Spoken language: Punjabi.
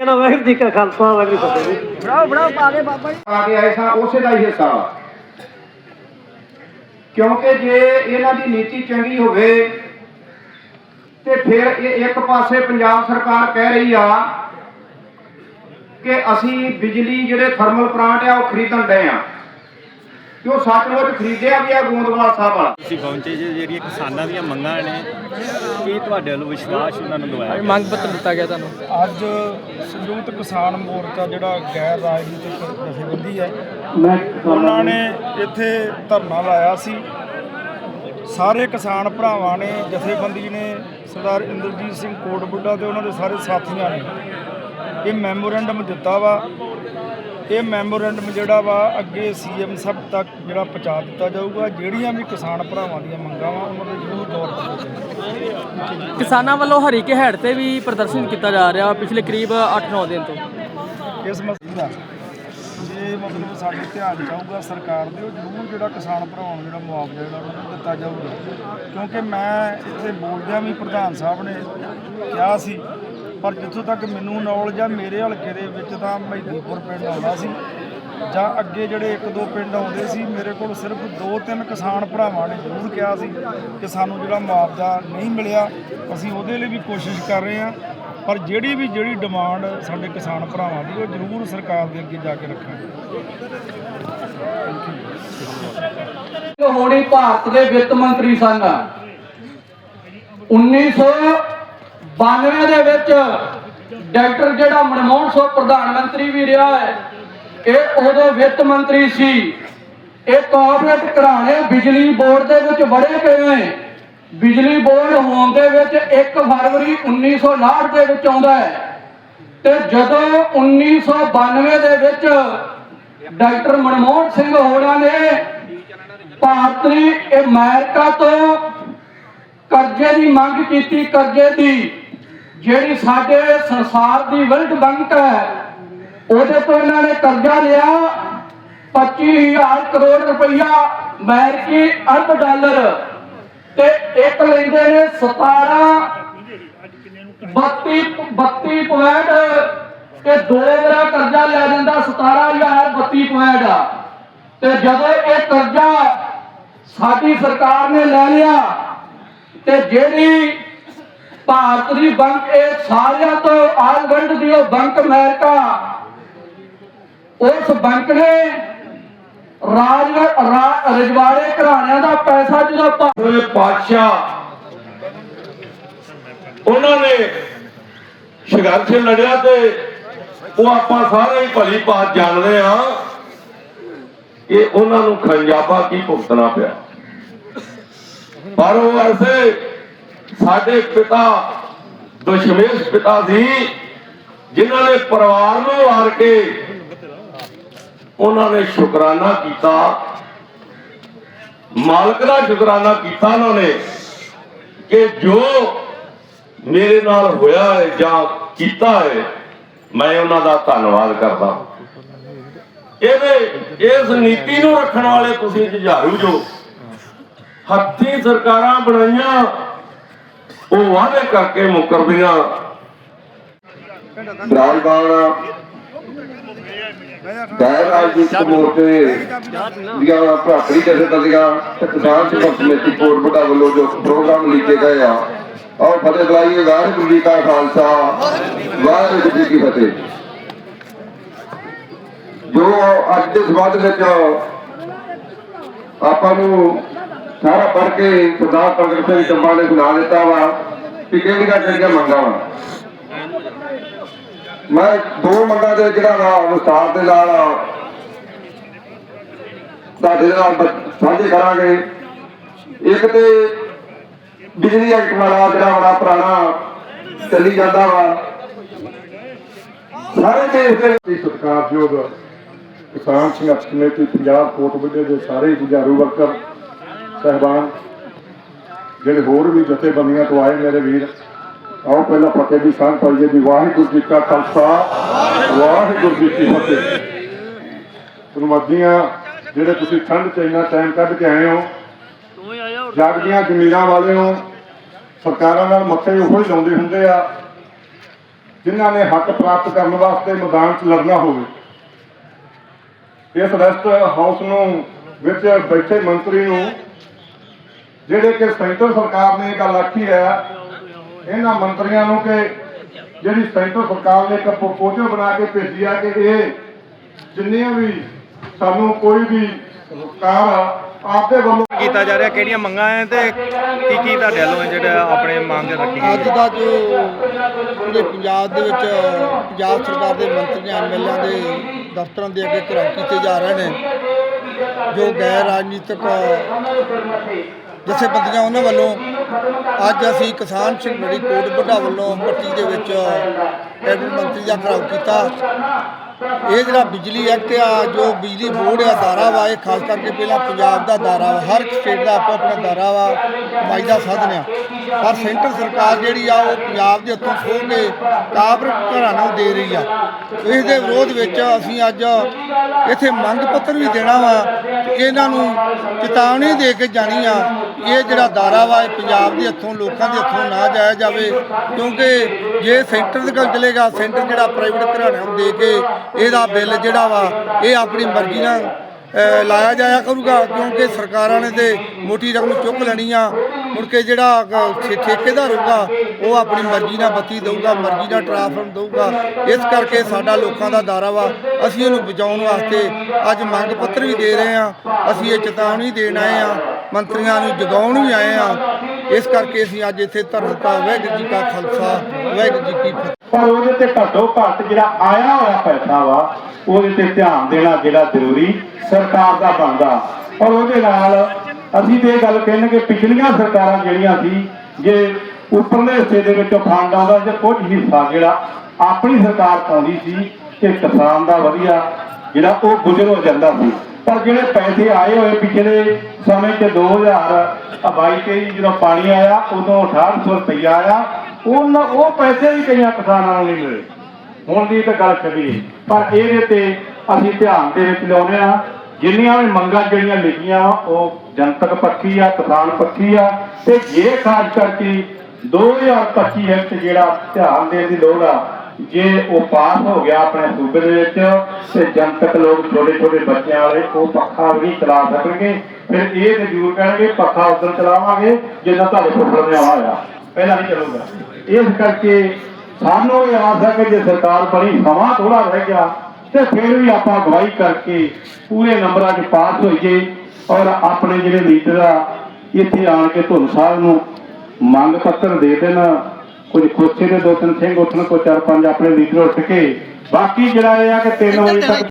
ਕਹਿੰਦਾ ਵਾਹਿਗੁਰੂ ਜੀ ਕਾ ਖਾਲਸਾ ਵਾਹਿਗੁਰੂ ਜੀ ਕੀ ਫਤਿਹ ਪਾ ਦੇ ਬਾਬਾ ਜੀ। ਆ ਕੇ ਆਏ ਸਾਂ ਉਸੇ ਦਾ ਹੀ ਹਿੱਸਾ। ਕਿਉਂਕਿ ਜੇ ਇਹਨਾਂ ਦੀ ਨੀਤੀ ਚੰਗੀ ਹੋਵੇ ਤੇ ਫਿਰ ਇਹ ਇੱਕ ਪਾਸੇ ਪੰਜਾਬ ਸਰਕਾਰ ਕਹਿ ਰਹੀ ਆ ਕਿ ਅਸੀਂ ਬਿਜਲੀ ਜਿਹੜੇ ਥਰਮਲ ਪਲਾਂਟ ਆ ਉਹ ਖਰੀਦਣ ਡਏ ਆ। ਕਿ ਉਹ ਸੱਚਮੁੱਚ ਖਰੀਦਿਆ ਵੀ ਆ ਗੋਂਦਵਾਲ ਸਾਹਿਬ ਵਾਲਾ। ਤੁਸੀਂ ਪਹੁੰਚੇ ਜੇ ਜਿਹੜੀਆਂ ਕਿਸਾਨਾਂ ਦੀਆਂ ਮੰਗਾਂ ਨੇ ਕੀ ਤੁਹਾਡੇ ਵੱਲੋਂ ਵਿਸ਼ਵਾਸ ਉਹਨਾਂ ਨੂੰ ਦਵਾਇਆ ਗਿਆ? ਮੰਗ ਪੱਤਰ ਦਿੱਤਾ ਗਿਆ ਤੁਹਾਨੂੰ? ਅੱਜ ਸੰਯੁਕਤ ਕਿਸਾਨ ਮੋਰਚਾ ਜਿਹੜਾ ਗੈਰ ਰਾਜਨੀਤਿਕ ਜਥੇਬੰਦੀ ਹੈ ਉਹਨਾਂ ਨੇ ਇੱਥੇ ਧਰਨਾ ਲਾਇਆ ਸੀ। ਸਾਰੇ ਕਿਸਾਨ ਭਰਾਵਾਂ ਨੇ ਜਥੇਬੰਦੀ ਨੇ ਸਰਦਾਰ ਇੰਦਰਜੀਤ ਸਿੰਘ ਕੋਟਬੁੱਢਾ ਤੇ ਉਹਨਾਂ ਦੇ ਸਾਰੇ ਸਾਥੀਆਂ ਨੇ ਇਹ ਮੈਮੋਰੈਂਡਮ ਦਿੱਤਾ ਵਾ। ਇਹ ਮੈਮੋਰੈਂਡਮ ਜਿਹੜਾ ਵਾ ਅੱਗੇ ਸੀਐਮ ਸਭ ਤੱਕ ਜਿਹੜਾ ਪਹੁੰਚਾ ਦਿੱਤਾ ਜਾਊਗਾ ਜਿਹੜੀਆਂ ਵੀ ਕਿਸਾਨ ਭਰਾਵਾਂ ਦੀਆਂ ਮੰਗਾਂ ਵਾ ਉਹਨਾਂ ਦੇ ਜ਼ਰੂਰ ਗੌਰ ਕੀਤਾ ਜਾਊਗਾ ਕਿਸਾਨਾਂ ਵੱਲੋਂ ਹਰੀਕੇ ਹੈਡ ਤੇ ਵੀ ਪ੍ਰਦਰਸ਼ਨ ਕੀਤਾ ਜਾ ਰਿਹਾ ਪਿਛਲੇ ਕਰੀਬ 8-9 ਦਿਨ ਤੋਂ। ਇਸ ਮਸਲੇ ਦਾ ਜੇ ਮਤਲਬ ਸਾਡੇ ਧਿਆਨ ਜਾਊਗਾ ਸਰਕਾਰ ਦੇ ਉਹ ਜ਼ਰੂਰ ਜਿਹੜਾ ਕਿਸਾਨ ਭਰਾਵਾਂ ਨੂੰ ਜਿਹੜਾ ਮੁਆਵਜ਼ਾ ਜਿਹੜਾ ਉਹਨਾਂ ਦਿੱਤਾ ਜਾਊਗਾ। ਕਿਉਂਕਿ ਮੈਂ ਇੱਥੇ ਬੋਲਦਿਆਂ ਵੀ ਪ੍ਰਧਾਨ ਸਾਹਿਬ ਨੇ ਕਿਹਾ ਸੀ ਪਰ ਜਿੱਥੋਂ ਤੱਕ ਮੈਨੂੰ ਨੌਲੇਜ ਆ, ਮੇਰੇ ਹਲਕੇ ਦੇ ਵਿੱਚ ਤਾਂ ਮਹਿਦੀਪੁਰ ਪਿੰਡ ਆਉਂਦਾ ਸੀ। ਜਾਂ ਅੱਗੇ ਜਿਹੜੇ ਇੱਕ ਦੋ ਪਿੰਡ ਆਉਂਦੇ ਸੀ, ਮੇਰੇ ਕੋਲ ਸਿਰਫ ਦੋ ਤਿੰਨ ਕਿਸਾਨ ਭਰਾਵਾਂ ਨੇ ਜ਼ਰੂਰ ਕਿਹਾ ਸੀ ਕਿ ਸਾਨੂੰ ਜਿਹੜਾ ਮੁਆਵਜ਼ਾ ਨਹੀਂ ਮਿਲਿਆ, ਅਸੀਂ ਉਹਦੇ ਲਈ ਵੀ ਕੋਸ਼ਿਸ਼ ਕਰ ਰਹੇ ਹਾਂ। ਪਰ ਜਿਹੜੀ ਵੀ ਜਿਹੜੀ ਡਿਮਾਂਡ ਸਾਡੇ ਕਿਸਾਨ ਭਰਾਵਾਂ ਦੀ, ਉਹ ਜ਼ਰੂਰ ਸਰਕਾਰ ਦੇ ਅੱਗੇ ਜਾ ਕੇ ਰੱਖਾਂਗੇ। ਹੋਣੀ ਭਾਰਤ ਦੇ ਵਿੱਤ ਮੰਤਰੀ ਸਨ 1992 ਦੇ ਵਿੱਚ ਡਾਕਟਰ ਜਿਹੜਾ ਮਨਮੋਹਨ ਸਿੰਘ, ਪ੍ਰਧਾਨ ਮੰਤਰੀ ਵੀ ਰਿਹਾ ਹੈ, ਇਹ ਉਦੋਂ ਵਿੱਤ ਮੰਤਰੀ ਸੀ। ਇਹ ਕਾਰਪੋਰੇਟ ਘਰਾਣੇ ਬਿਜਲੀ ਬੋਰਡ ਦੇ ਵਿੱਚ ਵੜੇ ਕਿਵੇਂ ਬਿਜਲੀ ਬੋਰਡ ਹੋਣ ਦੇ ਵਿੱਚ 1 ਫਰਵਰੀ 1959 ਦੇ ਵਿੱਚ ਆਉਂਦਾ ਹੈ। ਤੇ ਜਦੋਂ 1992 ਦੇ ਵਿੱਚ ਡਾਕਟਰ ਮਨਮੋਹਨ ਸਿੰਘ ਹੋਰਾਂ ਨੇ ਭਾਰਤੀ ਅਮਰੀਕਾ ਤੋਂ ਕਰਜ਼ੇ ਦੀ ਮੰਗ ਕੀਤੀ, ਕਰਜ਼ੇ ਦੀ ਜਿਹੜੀ ਸਾਡੇ ਸੰਸਾਰ ਦੀ ਵਰਲਡ ਬੈਂਕ ਹੈ, ਉਹਦੇ ਤੋਂ ਇਹਨਾਂ ਨੇ ਕਰਜ਼ਾ ਲਿਆ 25000 ਕਰੋੜ ਰੁਪਈਆ ਅਮਰੀਕੀ ਅਰਬ ਡਾਲਰ। ਤੇ ਇੱਕ ਲੈਂਦੇ ਨੇ 17 32 32 ਪੁਆਇੰਟ ਤੇ ਦੋ ਕਰਜ਼ਾ ਲੈ ਜਾਂਦਾ 17000 32 ਪੁਆਇੰਟ। ਤੇ ਜਦੋਂ ਇਹ ਕਰਜ਼ਾ ਸਾਡੀ ਸਰਕਾਰ ਨੇ ਲੈ ਲਿਆ, ਤੇ ਜਿਹੜੀ ਭਾਰਤ ਦੀ ਬੈਂਕ, ਇਹ ਸਾਰਿਆਂ ਤੋਂ ਆਲ ਦੀ ਉਹ ਬੈਂਕ ਅਮਰੀਕਾ। ਉਸ ਬੈਂਕ ਨੇ ਰਾਜ ਰਜਵਾੜੇ ਘਰਾਣਿਆਂ ਦਾ ਪੈਸਾ ਜਦੋਂ ਹੋਏ ਪਾਤਸ਼ਾਹ, ਉਹਨਾਂ ਨੇ ਸੰਘਰਸ਼ ਲੜਿਆ ਤੇ ਉਹ ਆਪਾਂ ਸਾਰੇ ਹੀ ਭਲੀ ਬਾਤ ਜਾਣਦੇ ਆ ਕਿ ਉਹਨਾਂ ਨੂੰ ਖੰਜਾਬਾ ਕੀ ਭੁਗਤਣਾ ਪਿਆ। ਪਰ ਉਹ ਐਸੇ ਸਾਡੇ ਪਿਤਾ ਦਸ਼ਮੇਸ਼ ਪਿਤਾ ਸੀ, ਜਿਨ੍ਹਾਂ ਨੇ ਪਰਿਵਾਰ ਨੂੰ ਵਾਰ ਕੇ ਉਹਨਾਂ ਨੇ ਸ਼ੁਕਰਾਨਾ ਕੀਤਾ। ਮਾਲਕ ਦਾ ਸ਼ੁਕਰਾਨਾ ਕੀਤਾ ਉਹਨਾਂ ਨੇ ਕਿ ਜੋ ਮੇਰੇ ਨਾਲ ਹੋਇਆ ਹੈ ਜਾਂ ਕੀਤਾ ਹੈ, ਮੈਂ ਉਹਨਾਂ ਦਾ ਧੰਨਵਾਦ ਕਰਦਾ ਇਹਦੇ, ਇਸ ਨੀਤੀ ਨੂੰ ਰੱਖਣ ਵਾਲੇ ਤੁਸੀਂ ਜੁਝਾਰੂ ਜੋ। ਹੱਥੀਂ ਸਰਕਾਰਾਂ ਬਣਾਈਆਂ ਉਹ ਵਾਅਦੇ ਕਰਕੇ ਮੁਕਰਦੀਆਂ। ਰਾਜਬਾਨ ਗੈਰ ਰਾਜਨੀਤਿਕ ਮੋਰਚੇ ਦੀਆਂ ਭਰਾਤਰੀ ਜਥੇਬੰਦੀਆਂ ਤੇ ਕਿਸਾਨ ਸੰਘਰਸ਼ ਕਮੇਟੀ ਕੋਟਬੁੱਢਾ ਵੱਲੋਂ ਜੋ ਪ੍ਰੋਗਰਾਮ ਲਿਖੇ ਗਏ ਆ ਆਓ ਫਤਿਹ ਬੁਲਾਈਏ ਵਾਹਿਗੁਰੂ ਜੀ ਕਾ ਖਾਲਸਾ ਵਾਹਿਗੁਰੂ ਜੀ ਕੀ ਫਤਿਹ। ਜੋ ਅੱਜ ਦੇ ਸਬੰਧ ਵਿੱਚ ਆਪਾਂ ਨੂੰ ਸਾਰਾ ਪੜ੍ਹ ਕੇ ਸਰਦਾਰ ਪ੍ਰਗਟ ਸਿੰਘ ਚੰਬਾ ਨੇ ਸੁਣਾ ਦਿੱਤਾ ਵਾ ਕਿ ਕਿਹੜੀਆਂ ਕਿਹੜੀਆਂ ਮੰਗਾਂ ਵਾ। ਮੈਂ ਦੋ ਮੰਗਾਂ ਦੇ ਜਿਹੜਾ ਵਾ ਵਿਸਤਾਰ ਦੇ ਨਾਲ ਤੁਹਾਡੇ ਨਾਲ ਸਾਂਝੇ ਕਰਾਂਗੇ। ਇੱਕ ਤੇ ਬਿਜਲੀ ਐਕਟ ਵਾਲਾ ਜਿਹੜਾ ਬੜਾ ਪੁਰਾਣਾ ਚੱਲੀ ਜਾਂਦਾ ਵਾ। ਸਾਰੇ ਦੇਸ਼ ਦੇ ਸਤਿਕਾਰਯੋਗ ਕਿਸਾਨ ਸੰਘਰਸ਼ ਕਮੇਟੀ ਪੰਜਾਬ ਕੋਟਬੁੱਢੇ ਦੇ ਸਾਰੇ ਜੁਝਾਰੂ ਵਰਕਰ ਸਹਿਬਾਨ, ਜਿਹੜੇ ਹੋਰ ਵੀ ਜਥੇਬੰਦੀਆਂ ਤੋਂ ਆਏ ਮੇਰੇ ਵੀਰ, ਆਓ ਪਹਿਲਾਂ ਫਤਿਹ ਦੀ ਸਾਂਝ ਪਾਈਏ ਜੀ। ਵਾਹਿਗੁਰੂ ਜੀ ਕਾ ਖਾਲਸਾ, ਵਾਹਿਗੁਰੂ ਜੀ ਕੀ ਫਤਿਹ। ਧੰਨਵਾਦੀਆਂ ਜਿਹੜੇ ਤੁਸੀਂ ਠੰਡ ਚ ਇੰਨਾ ਟਾਈਮ ਕੱਢ ਕੇ ਆਏ ਹੋ ਜਗ ਜ਼ਮੀਰਾਂ ਵਾਲੇ ਹੋ, ਸਰਕਾਰਾਂ ਨਾਲ ਮੱਥੇ ਉਹੋ ਹੀ ਲਾਉਂਦੇ ਹੁੰਦੇ ਆ, ਜਿਨ੍ਹਾਂ ਨੇ ਹੱਕ ਪ੍ਰਾਪਤ ਕਰਨ ਵਾਸਤੇ ਮੈਦਾਨ 'ਚ ਲੜਨਾ ਹੋਵੇ। ਇਸ ਰੈਸਟ ਹਾਊਸ ਨੂੰ ਵਿੱਚ ਬੈਠੇ ਮੰਤਰੀ ਨੂੰ ਜਿਹੜੇ ਕਿ ਸੈਂਟਰ ਸਰਕਾਰ ਨੇ ਇਹ ਗੱਲ ਆਖੀ ਹੈ ਇਹਨਾਂ ਮੰਤਰੀਆਂ ਨੂੰ ਕਿ ਜਿਹੜੀ ਸੈਂਟਰ ਸਰਕਾਰ ਨੇ ਇੱਕ ਪ੍ਰਪੋਜ਼ਲ ਬਣਾ ਕੇ ਭੇਜੀ ਆ ਕਿ ਇਹ ਜਿੰਨੀਆਂ ਵੀ ਸਾਨੂੰ ਕੋਈ ਵੀ ਕਾਰ ਆਪਦੇ ਵੱਲੋਂ ਕੀਤਾ ਜਾ ਰਿਹਾ ਕਿਹੜੀਆਂ ਮੰਗਾਂ ਹੈ ਤੇ ਕੀ ਕੀ ਤੁਹਾਡੇ ਵੱਲੋਂ ਜਿਹੜਾ ਆਪਣੇ ਮੰਗ ਰੱਖੀ ਗਈ ਅੱਜ ਦਾ ਜੋ ਪੂਰੇ ਪੰਜਾਬ ਦੇ ਵਿੱਚ ਪੰਜਾਬ ਸਰਕਾਰ ਦੇ ਮੰਤਰੀਆਂ ਐਮਐਲਏ ਦੇ ਦਫ਼ਤਰਾਂ ਦੇ ਅੱਗੇ ਘਿਰਾਓ ਕੀਤੇ ਜਾ ਰਹੇ ਨੇ ਜੋ ਗੈਰ ਰਾਜਨੀਤਿਕ ਜਥੇਬੰਦੀਆਂ ਉਹਨਾਂ ਵੱਲੋਂ ਅੱਜ ਅਸੀਂ ਕਿਸਾਨ ਸ਼੍ਰੋਮਣੀ ਕੋਟ ਵੱਡਾ ਵੱਲੋਂ ਪੱਟੀ ਦੇ ਵਿੱਚ ਕੈਬਨਿਟ ਮੰਤਰੀ ਦਾ ਘਿਰਾਓ ਕੀਤਾ। ਇਹ ਜਿਹੜਾ ਬਿਜਲੀ ਐਕਟ ਆ, ਜੋ ਬਿਜਲੀ ਬੋਰਡ ਆ ਦਾਰਾ ਵਾ, ਇਹ ਖਾਸ ਕਰਕੇ ਪਹਿਲਾਂ ਪੰਜਾਬ ਦਾ ਦਾਰਾ ਵਾ, ਹਰ ਸਟੇਟ ਦਾ ਆਪੋ ਆਪਣਾ ਦਾਰਾ ਵਾ ਕਮਾਈ ਸਾਧਨ ਆ। ਪਰ ਸੈਂਟਰ ਸਰਕਾਰ ਜਿਹੜੀ ਆ, ਉਹ ਪੰਜਾਬ ਦੇ ਹੱਥੋਂ ਖੋਹ ਕੇ ਕਾਰਪੋਰੇਟ ਘਰਾਂ ਨੂੰ ਦੇ ਰਹੀ ਆ। ਇਸ ਦੇ ਵਿਰੋਧ ਵਿੱਚ ਅਸੀਂ ਅੱਜ ਇੱਥੇ ਮੰਗ ਪੱਤਰ ਵੀ ਦੇਣਾ ਵਾ ਇਹਨਾਂ ਨੂੰ ਚੇਤਾਵਨੀ ਦੇ ਕੇ ਜਾਣੀ ਆ ਇਹ ਜਿਹੜਾ ਦਾਰਾ ਵਾ, ਇਹ ਪੰਜਾਬ ਦੇ ਹੱਥੋਂ, ਲੋਕਾਂ ਦੇ ਹੱਥੋਂ ਨਾ ਜਾਇਆ ਜਾਵੇ। ਕਿਉਂਕਿ ਜੇ ਸੈਂਟਰ ਦੇ ਕੋਲ ਚਲੇਗਾ, ਸੈਂਟਰ ਜਿਹੜਾ ਪ੍ਰਾਈਵੇਟ ਘਰਾਣਿਆਂ ਨੂੰ ਦੇ ਕੇ ਇਹਦਾ ਬਿੱਲ ਜਿਹੜਾ ਵਾ, ਇਹ ਆਪਣੀ ਮਰਜ਼ੀ ਨਾਲ ਲਾਇਆ ਜਾਇਆ ਕਰੂਗਾ, ਕਿਉਂਕਿ ਸਰਕਾਰਾਂ ਨੇ ਤੇ ਮੋਟੀ ਰਕਮ ਚੁੱਕ ਲੈਣੀ ਆ। ਮੁੜ ਕੇ ਜਿਹੜਾ ਠੇਕੇਦਾਰ ਹੋਊਗਾ, ਉਹ ਆਪਣੀ ਮਰਜ਼ੀ ਨਾਲ ਬੱਤੀ ਦੇਊਗਾ, ਮਰਜ਼ੀ ਨਾਲ ਟ੍ਰਾਂਸਫਾਰਮ ਦੇਊਗਾ। ਇਸ ਕਰਕੇ ਸਾਡਾ ਲੋਕਾਂ ਦਾ ਦਾਰਾ ਵਾ, ਅਸੀਂ ਇਹਨੂੰ ਬਚਾਉਣ ਵਾਸਤੇ ਅੱਜ ਮੰਗ ਪੱਤਰ ਵੀ ਦੇ ਰਹੇ ਆ। ਅਸੀਂ ਇਹ ਚੇਤਾਵਨੀ ਦੇਣ ਆਏ ਆ, ਮੰਤਰੀਆਂ ਨੂੰ ਜਗਾਉਣ ਵੀ ਆਏ ਆ। ਇਸ ਕਰਕੇ ਅਸੀਂ ਅੱਜ ਇੱਥੇ ਧਰਨਾ ਦਿੱਤਾ, ਵਾਹਿਗੁਰੂ ਜੀ ਕਾ ਖਾਲਸਾ, ਵਾਹਿਗੁਰੂ ਜੀ ਕੀ ਪਰ ਉਹਦੇ ਤੇ ਘੱਟੋ ਘੱਟ ਜਿਹੜਾ ਆਇਆ ਹੋਇਆ ਪੈਸਾ ਵਾ, ਉਹਦੇ ਤੇ ਧਿਆਨ ਦੇਣਾ ਜਿਹੜਾ ਜ਼ਰੂਰੀ ਸਰਕਾਰ ਦਾ ਬਣਦਾ। ਔਰ ਉਹਦੇ ਨਾਲ ਅਸੀਂ ਤੇ ਇਹ ਗੱਲ ਕਹਿੰਦੇ ਕਿ ਪਿਛਲੀਆਂ ਸਰਕਾਰਾਂ ਜਿਹੜੀਆਂ ਸੀ, ਜੇ ਉੱਪਰਲੇ ਹਿੱਸੇ ਦੇ ਵਿੱਚੋਂ ਫੰਡ ਆਉਂਦਾ ਜਾਂ ਕੁਝ ਹਿੱਸਾ ਜਿਹੜਾ ਆਪਣੀ ਸਰਕਾਰ ਪਾਉਂਦੀ ਸੀ ਤੇ ਕਿਸਾਨ ਦਾ ਵਧੀਆ ਜਿਹੜਾ ਉਹ ਗੁਜ਼ਰ ਹੋ ਜਾਂਦਾ ਸੀ। ਪਰ ਜਿਹੜੇ ਪੈਸੇ ਆਏ ਹੋਏ ਪਿਛਲੇ ਸਮੇਂ 'ਚ 2022 23 ਜਦੋਂ ਪਾਣੀ ਆਇਆ, ਉਦੋਂ 6800 ਰੁਪਈਆ ਆਇਆ ਉਹਨਾਂ ਉਹ ਪੈਸੇ ਵੀ ਕਈਆਂ ਕਿਸਾਨਾਂ ਨੂੰ ਨਹੀਂ ਮਿਲੇ। ਹੁਣ ਦੀ ਤਾਂ ਗੱਲ ਛੱਡੀਏ ਪਰ ਇਹਦੇ ਤੇ ਅਸੀਂ ਧਿਆਨ ਦੇ ਵਿੱਚ ਲਿਆਉਂਦੇ ਆ ਜਿੰਨੀਆਂ ਵੀ ਮੰਗਾਂ ਜਿਹੜੀਆਂ ਲਿਖੀਆਂ, ਉਹ ਜਨਤਕ ਪੱਖੀ ਆ, ਕਿਸਾਨ ਪੱਖੀ ਆ। ਤੇ ਜੇ ਖਾਸ ਕਰਕੇ 2025 ਐਕਟ ਜਿਹੜਾ ਧਿਆਨ ਦੇਣ ਦੀ ਲੋੜ ਆ, ਜੇ ਉਹ ਪਾਸ ਹੋ ਗਿਆ ਆਪਣੇ ਸੂਬੇ ਦੇ ਵਿੱਚ, ਤੇ ਜਨਤਕ ਲੋਕ ਛੋਟੇ ਛੋਟੇ ਬੱਚਿਆਂ ਵਾਲੇ ਉਹ ਪੱਖਾ ਵੀ ਚਲਾ ਸਕਣਗੇ। ਫਿਰ ਇਹ ਤੇ ਜ਼ਰੂਰ ਕਹਿਣਗੇ, ਪੱਖਾ ਉਦੋਂ ਚਲਾਵਾਂਗੇ ਜਿੰਨਾ ਤੁਹਾਡੇ ਪੁੱਤਰ ਨੇ ਆਇਆ ਪਹਿਲਾਂ ਨਹੀਂ ਚੱਲੂਗਾ। ਇਸ ਕਰਕੇ ਸਾਨੂੰ ਇਹ ਆਸ ਹੈ ਕਿ ਜੇ ਸਰਕਾਰ ਬਣੀ ਸਮਾਂ ਥੋੜਾ ਰਹਿ ਗਿਆ ਤੇ ਫਿਰ ਵੀ ਆਪਾਂ ਅਗਵਾਈ ਕਰਕੇ ਪੂਰੇ ਨੰਬਰਾਂ 'ਚ ਪਾਸ ਹੋਈਏ ਔਰ ਆਪਣੇ ਜਿਹੜੇ ਲੀਡਰ ਆ ਇੱਥੇ ਆਣ ਕੇ ਧੁਨ ਸਾਹਿਬ ਨੂੰ ਮੰਗ ਪੱਤਰ ਦੇ ਦੇਣ। ਕੁਝ ਖੋਸੇ ਦੇ ਦੋ ਤਿੰਨ ਸਿੰਘ ਉੱਠਣ ਕੋ ਚਾਰ ਪੰਜ ਆਪਣੇ ਲੀਡਰ ਉੱਠ ਕੇ। ਬਾਕੀ ਜਿਹੜਾ ਇਹ ਆ ਕਿ 3 ਵਜੇ ਤੱਕ